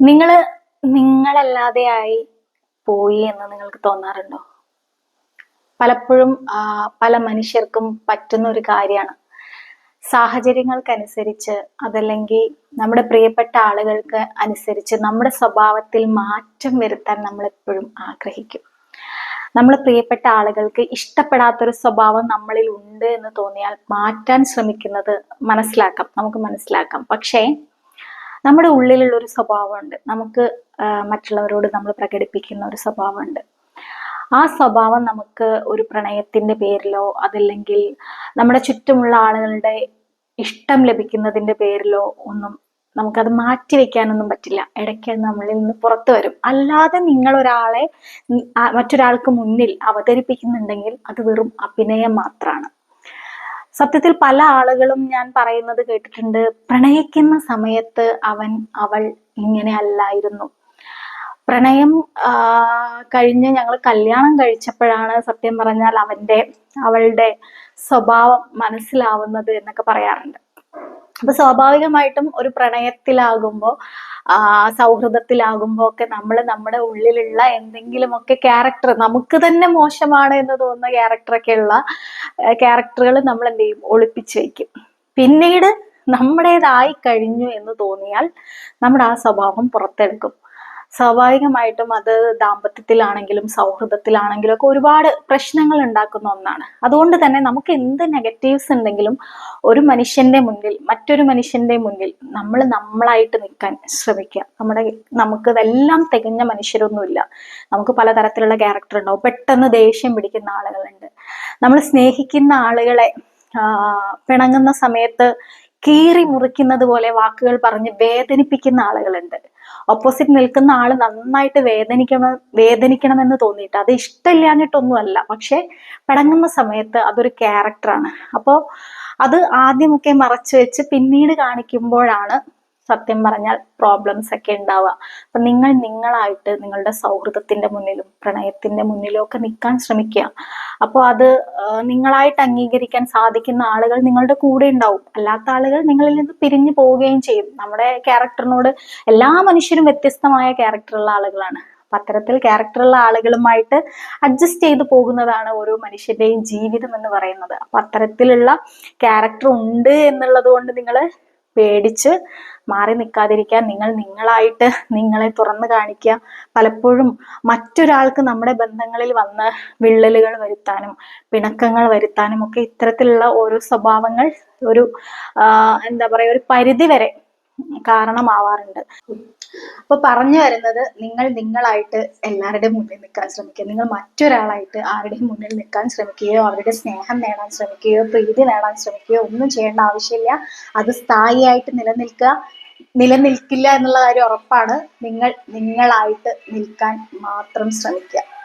നിങ്ങൾ നിങ്ങളല്ലാതെയായി പോയി എന്ന് നിങ്ങൾക്ക് തോന്നാറുണ്ടോ? പലപ്പോഴും പല മനുഷ്യർക്കും പറ്റുന്ന ഒരു കാര്യമാണ്. സാഹചര്യങ്ങൾക്കനുസരിച്ച് അതല്ലെങ്കിൽ നമ്മുടെ പ്രിയപ്പെട്ട ആളുകൾക്ക് അനുസരിച്ച് നമ്മുടെ സ്വഭാവത്തിൽ മാറ്റം വരുത്താൻ നമ്മൾ എപ്പോഴും ആഗ്രഹിക്കും. നമ്മൾ പ്രിയപ്പെട്ട ആളുകൾക്ക് ഇഷ്ടപ്പെടാത്തൊരു സ്വഭാവം നമ്മളിൽ ഉണ്ട് എന്ന് തോന്നിയാൽ മാറ്റാൻ ശ്രമിക്കുന്നത് മനസ്സിലാക്കാം നമുക്ക് മനസ്സിലാക്കാം. പക്ഷേ നമ്മുടെ ഉള്ളിലുള്ള ഒരു സ്വഭാവമുണ്ട്. നമുക്ക് മറ്റുള്ളവരോട് നമ്മൾ പ്രകടിപ്പിക്കുന്ന ഒരു സ്വഭാവമുണ്ട്. ആ സ്വഭാവം നമുക്ക് ഒരു പ്രണയത്തിന്റെ പേരിലോ അതല്ലെങ്കിൽ നമ്മുടെ ചുറ്റുമുള്ള ആളുകളുടെ ഇഷ്ടം ലഭിക്കുന്നതിന്റെ പേരിലോ ഒന്നും നമുക്കത് മാറ്റി വെക്കാനൊന്നും പറ്റില്ല. ഇടയ്ക്ക് നമ്മളിൽ നിന്ന് പുറത്തു വരും. അല്ലാതെ നിങ്ങൾ ഒരാളെ മറ്റൊരാൾക്ക് മുന്നിൽ അവതരിപ്പിക്കുന്നുണ്ടെങ്കിൽ അത് വെറും അഭിനയം മാത്രമാണ് സത്യത്തിൽ പല ആളുകളും ഞാൻ പറയുന്നത് കേട്ടിട്ടുണ്ട്. പ്രണയിക്കുന്ന സമയത്ത് അവൻ അവൾ ഇങ്ങനെ അല്ലായിരുന്നു. പ്രണയം കഴിഞ്ഞ് ഞങ്ങൾ കല്യാണം കഴിച്ചപ്പോഴാണ് സത്യം പറഞ്ഞാൽ അവന്റെ അവളുടെ സ്വഭാവം മനസ്സിലാവുന്നത് എന്നൊക്കെ പറയാറുണ്ട്. അപ്പൊ സ്വാഭാവികമായിട്ടും ഒരു പ്രണയത്തിലാകുമ്പോ ആ സൗഹൃദത്തിലാകുമ്പോൾ ഒക്കെ നമ്മൾ നമ്മുടെ ഉള്ളിലുള്ള എന്തെങ്കിലുമൊക്കെ ക്യാരക്ടർ നമുക്ക് തന്നെ മോശമാണ് എന്ന് തോന്നുന്ന ക്യാരക്ടറൊക്കെ ഉള്ള ക്യാരക്ടറുകൾ നമ്മൾ എന്ത് ചെയ്യും? ഒളിപ്പിച്ചു വെക്കും. പിന്നീട് നമ്മുടേതായി കഴിഞ്ഞു എന്ന് തോന്നിയാൽ നമ്മുടെ ആ സ്വഭാവം പുറത്തെടുക്കും. സ്വാഭാവികമായിട്ടും അത് ദാമ്പത്യത്തിലാണെങ്കിലും സൗഹൃദത്തിലാണെങ്കിലും ഒക്കെ ഒരുപാട് പ്രശ്നങ്ങൾ ഉണ്ടാക്കുന്ന ഒന്നാണ്. അതുകൊണ്ട് തന്നെ നമുക്ക് എന്ത് നെഗറ്റീവ്സ് ഉണ്ടെങ്കിലും ഒരു മനുഷ്യന്റെ മുന്നിൽ മറ്റൊരു മനുഷ്യന്റെ മുന്നിൽ നമ്മൾ നമ്മളായിട്ട് നിൽക്കാൻ ശ്രമിക്കുക. നമ്മുടെ നമുക്ക് ഇതെല്ലാം തികഞ്ഞ മനുഷ്യരൊന്നുമില്ല. നമുക്ക് പലതരത്തിലുള്ള ക്യാരക്ടർ ഉണ്ടാവും. പെട്ടെന്ന് ദേഷ്യം പിടിക്കുന്ന ആളുകളുണ്ട്. നമ്മൾ സ്നേഹിക്കുന്ന ആളുകളെ പിണങ്ങുന്ന സമയത്ത് കീറി മുറിക്കുന്നത് പോലെ വാക്കുകൾ പറഞ്ഞ് വേദനിപ്പിക്കുന്ന ആളുകളുണ്ട്. ഓപ്പോസിറ്റ് നിൽക്കുന്ന ആൾ നന്നായിട്ട് വേദനിക്കണം വേദനിക്കണമെന്ന് തോന്നിയിട്ട് അത് ഇഷ്ടമില്ലാഞ്ഞിട്ടൊന്നുമല്ല. പക്ഷെ പടങ്ങുന്ന സമയത്ത് അതൊരു ക്യാരക്ടറാണ് അപ്പോൾ അത് ആദ്യമൊക്കെ മറച്ചു വെച്ച് പിന്നീട് കാണിക്കുമ്പോഴാണ് സത്യം പറഞ്ഞാൽ പ്രോബ്ലംസ് ഒക്കെ ഉണ്ടാവുക. അപ്പൊ നിങ്ങൾ നിങ്ങളായിട്ട് നിങ്ങളുടെ സൗഹൃദത്തിന്റെ മുന്നിലും പ്രണയത്തിന്റെ മുന്നിലും ഒക്കെ നിൽക്കാൻ ശ്രമിക്കുക. അപ്പോൾ അത് നിങ്ങളായിട്ട് അംഗീകരിക്കാൻ സാധിക്കുന്ന ആളുകൾ നിങ്ങളുടെ കൂടെ ഉണ്ടാവും. അല്ലാത്ത ആളുകൾ നിങ്ങളിൽ നിന്ന് പിരിഞ്ഞു പോവുകയും ചെയ്യും. നമ്മുടെ ക്യാരക്ടറിനോട് എല്ലാ മനുഷ്യരും വ്യത്യസ്തമായ ക്യാരക്ടറുള്ള ആളുകളാണ്. അപ്പൊ അത്തരത്തിൽ ക്യാരക്ടറുള്ള ആളുകളുമായിട്ട് അഡ്ജസ്റ്റ് ചെയ്തു പോകുന്നതാണ് ഓരോ മനുഷ്യന്റെയും ജീവിതം എന്ന് പറയുന്നത്. അപ്പൊ അത്തരത്തിലുള്ള ക്യാരക്ടർ ഉണ്ട് എന്നുള്ളത് കൊണ്ട് നിങ്ങൾ പേടിച്ച് മാറി നിൽക്കാതിരിക്കാൻ നിങ്ങൾ നിങ്ങളായിട്ട് നിങ്ങളെ തുറന്നു കാണിക്കുക. പലപ്പോഴും മറ്റൊരാൾക്ക് നമ്മുടെ ബന്ധങ്ങളിൽ വന്ന് വിള്ളലുകൾ വരുത്താനും പിണക്കങ്ങൾ വരുത്താനും ഒക്കെ ഇത്തരത്തിലുള്ള ഓരോ സ്വഭാവങ്ങൾ ഒരു എന്താ പറയുക ഒരു പരിധി വരെ കാരണമാവാറുണ്ട്. അപ്പൊ പറഞ്ഞു വരുന്നത് നിങ്ങൾ നിങ്ങളായിട്ട് എല്ലാവരുടെയും മുന്നിൽ നിൽക്കാൻ ശ്രമിക്കുക. നിങ്ങൾ മറ്റൊരാളായിട്ട് ആരുടെയും മുന്നിൽ നിൽക്കാൻ ശ്രമിക്കുകയോ അവരുടെ സ്നേഹം നേടാൻ ശ്രമിക്കുകയോ പ്രീതി നേടാൻ ശ്രമിക്കുകയോ ഒന്നും ചെയ്യേണ്ട ആവശ്യമില്ല. അത് സ്ഥായിയായിട്ട് നിലനിൽക്കുക. നിലനിൽക്കില്ല എന്നുള്ള കാര്യം ഉറപ്പാണ്. നിങ്ങൾ നിങ്ങളായിട്ട് നിൽക്കാൻ മാത്രം ശ്രമിക്കുക.